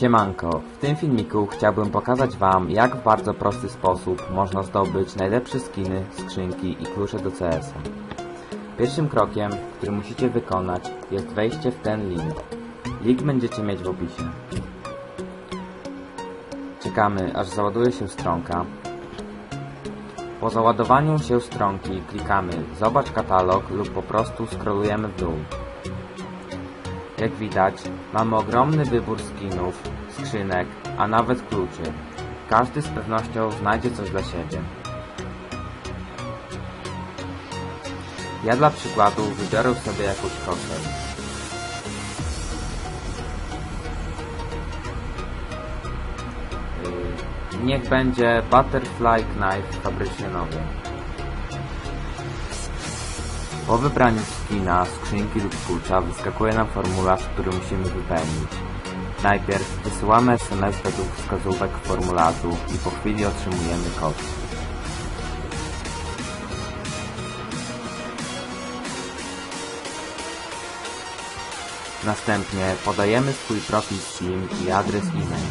Siemanko, w tym filmiku chciałbym pokazać Wam, jak w bardzo prosty sposób można zdobyć najlepsze skiny, skrzynki i klucze do CS-a. Pierwszym krokiem, który musicie wykonać, jest wejście w ten link. Link będziecie mieć w opisie. Czekamy, aż załaduje się stronka. Po załadowaniu się stronki klikamy Zobacz katalog lub po prostu scrollujemy w dół. Jak widać, mamy ogromny wybór skinów, skrzynek, a nawet kluczy. Każdy z pewnością znajdzie coś dla siebie. Ja dla przykładu wybiorę sobie jakąś koszę. Yy, Niech będzie Butterfly Knife fabrycznie nowy. Po wybraniu skina, skrzynki lub klucza wyskakuje nam formularz, który musimy wypełnić. Najpierw wysyłamy SMS według wskazówek formularzu i po chwili otrzymujemy kod. Następnie podajemy swój profil Steam i adres e-mail.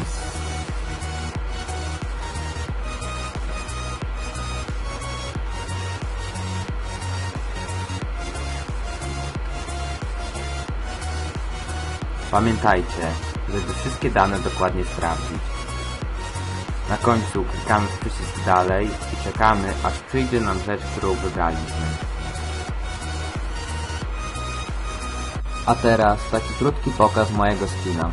Pamiętajcie, żeby wszystkie dane dokładnie sprawdzić. Na końcu klikamy w przycisk dalej i czekamy aż przyjdzie nam rzecz, którą wybraliśmy. A teraz taki krótki pokaz mojego skina.